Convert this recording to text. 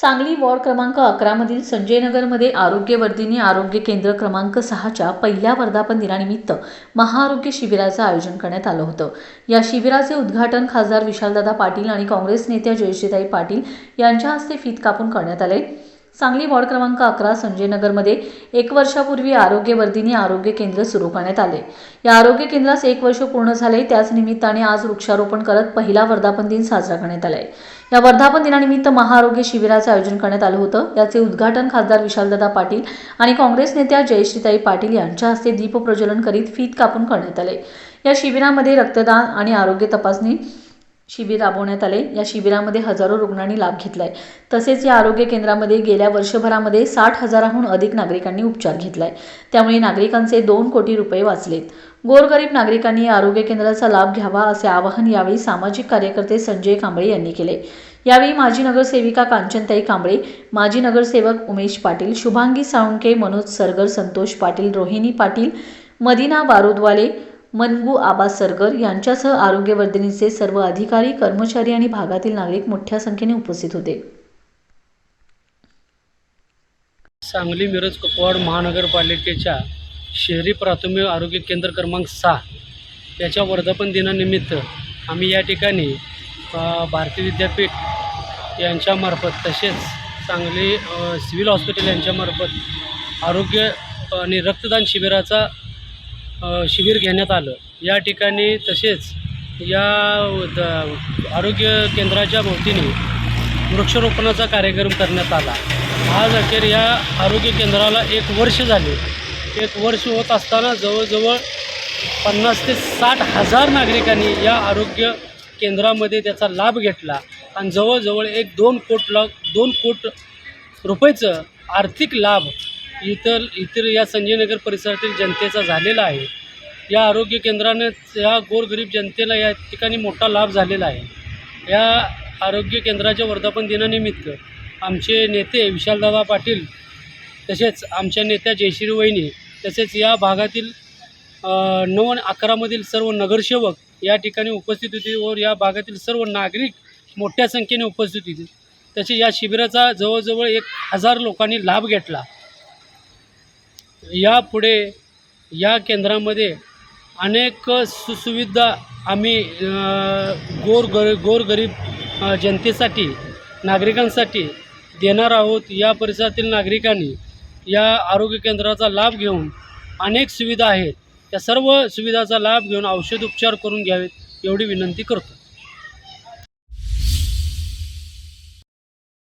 Sangli ward क्रमांक अकरामधील संजयनगरमध्ये आरोग्यवर्धिनी आरोग्य केंद्र क्रमांक सहाच्या पहिल्या वर्धापन दिनानिमित्त महाआरोग्य शिबिराचं आयोजन करण्यात आलं होतं. या शिबिराचे उद्घाटन खासदार विशालदादा पाटील आणि काँग्रेस नेत्या जयश्रीताई पाटील यांच्या हस्ते फीत कापून करण्यात आले. सांगली वॉर्ड क्रमांक अकरा संजयनगरमध्ये एक वर्षापूर्वी आरोग्यवर्धिनी आरोग्य केंद्र सुरू करण्यात आले. या आरोग्य केंद्रास एक वर्ष पूर्ण झाले त्याच निमित्ताने आज वृक्षारोपण करत पहिला वर्धापन दिन साजरा करण्यात आलाय. या वर्धापन दिनानिमित्त महाआरोग्य शिबिराचे आयोजन करण्यात आलं होतं. याचे उद्घाटन खासदार विशालदादा पाटील आणि काँग्रेस नेत्या जयश्रीताई पाटील यांच्या हस्ते दीपप्रज्वलन करीत फीत कापून करण्यात आले. या शिबिरामध्ये रक्तदान आणि आरोग्य तपासणी शिबिर राबवण्यात आले या शिबिरामध्ये हजारो रुग्णांनी लाभ घेतलाय. तसेच या आरोग्य केंद्रामध्ये गेल्या वर्षभरामध्ये साठ हजाराहून अधिक नागरिकांनी उपचार घेतलाय. त्यामुळे नागरिकांचे दोन कोटी रुपये वाचलेत. गोरगरीब नागरिकांनी या आरोग्य केंद्राचा लाभ घ्यावा असे आवाहन यावेळी सामाजिक कार्यकर्ते संजय कांबळे यांनी केले. यावेळी माजी नगरसेविका कांचनताई कांबळे माजी नगरसेवक उमेश पाटील शुभांगी साळुंके मनोज सरगर संतोष पाटील रोहिणी पाटील मदिना बारुदवाले मनगू आबा सरगर यांच्यासह आरोग्यवर्धिनीचे सर्व अधिकारी कर्मचारी आणि भागातील नागरिक मोठ्या संख्येने उपस्थित होते. सांगली मिरज कुपवाड महानगरपालिकेच्या शहरी प्राथमिक आरोग्य केंद्र क्रमांक सहा याच्या वर्धापन दिनानिमित्त आम्ही या ठिकाणी भारती विद्यापीठ यांच्यामार्फत तसेच सांगली सिव्हिल हॉस्पिटल यांच्यामार्फत आरोग्य आणि रक्तदान शिबिराचा शिबिर घेण्यात आलं. या ठिकाणी तसेच या द- आरोग्य केंद्राच्या भोवतीने वृक्षारोपणाचा कार्यक्रम करण्यात आला. आज अखेर या आरोग्य केंद्राला एक वर्ष झाले. एक वर्ष होत असताना जवळजवळ पन्नास ते साठ हजार नागरिकांनी या आरोग्य केंद्रामध्ये त्याचा लाभ घेतला. आणि जवळजवळ एक दोन कोट लाख दोन कोट रुपयेचं आर्थिक लाभ इतर इतर या संजयनगर परिसरातील जनतेचा झालेला आहे. या आरोग्य केंद्राने या गोरगरीब जनतेला या ठिकाणी मोठा लाभ झालेला आहे. या आरोग्य केंद्राच्या वर्धापन दिनानिमित्त आमचे नेते विशालदादा पाटील तसेच आमच्या नेत्या जयश्री वहिनी तसेच या भागातील नऊ आणि अकरामधील सर्व नगरसेवक या ठिकाणी उपस्थित होते व या भागातील सर्व नागरिक मोठ्या संख्येने उपस्थित होते. तसे या शिबिराचा जवळजवळ एक हजार लोकांनी लाभ घेतला. यापुढे या केंद्रामध्ये अनेक सुसुविधा आम्ही गोर गर गोरगरीब जनतेसाठी नागरिकांसाठी देणार आहोत. या परिसरातील नागरिकांनी या आरोग्य केंद्राचा लाभ घेऊन अनेक सुविधा आहेत. त्या सर्व सुविधाचा लाभ घेऊन औषध उपचार करून घ्यावेत एवढी विनंती करतो.